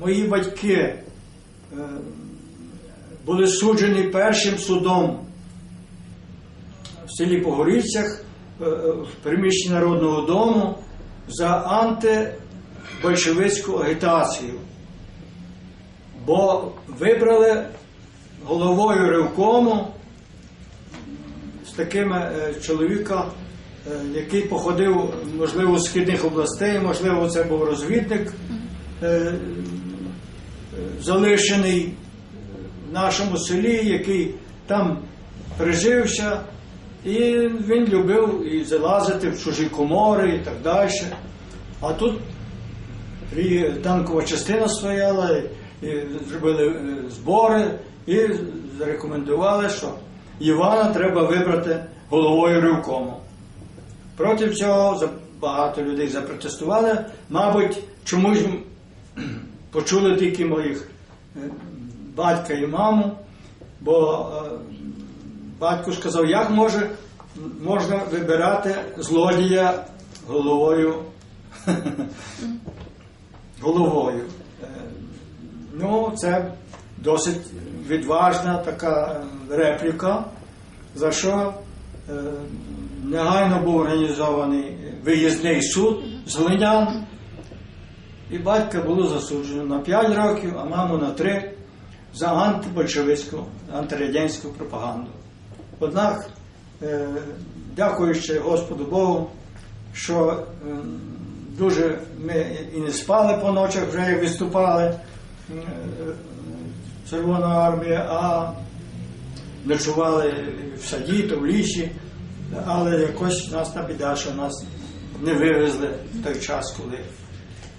мої батьки е, були суджені першим судом в селі Погорільцях е, е, в приміщенні Народного дому за антибольшевицьку агітацію. Бо вибрали головою ревкому з такими чоловіка, який походив, можливо, з східних областей, можливо, це був розвідник залишений в нашому селі, який там прижився, і він любив і залазити в чужі комори і так далі. А тут танкова частина стояла, і зробили е, збори і зарекомендували, що Івана треба вибрати головою ревкому. Проти цього багато людей запротестували. Мабуть, чомусь почули тільки моїх е, батька і маму, бо е, батько сказав, як може, можна вибирати злодія головою. головою. Е, Ну, це досить відважна така репліка, за що негайно був організований виїзний суд з глинян. І батька було засуджено на 5 років, а маму на 3 за антибольшевицьку, антирадянську пропаганду. Однак, е, дякуючи Господу Богу, що е, дуже ми і не спали по ночах, вже як виступали е, Червона армія, а ночували в саді, то в лісі, але якось нас та біда, що нас не вивезли в той час, коли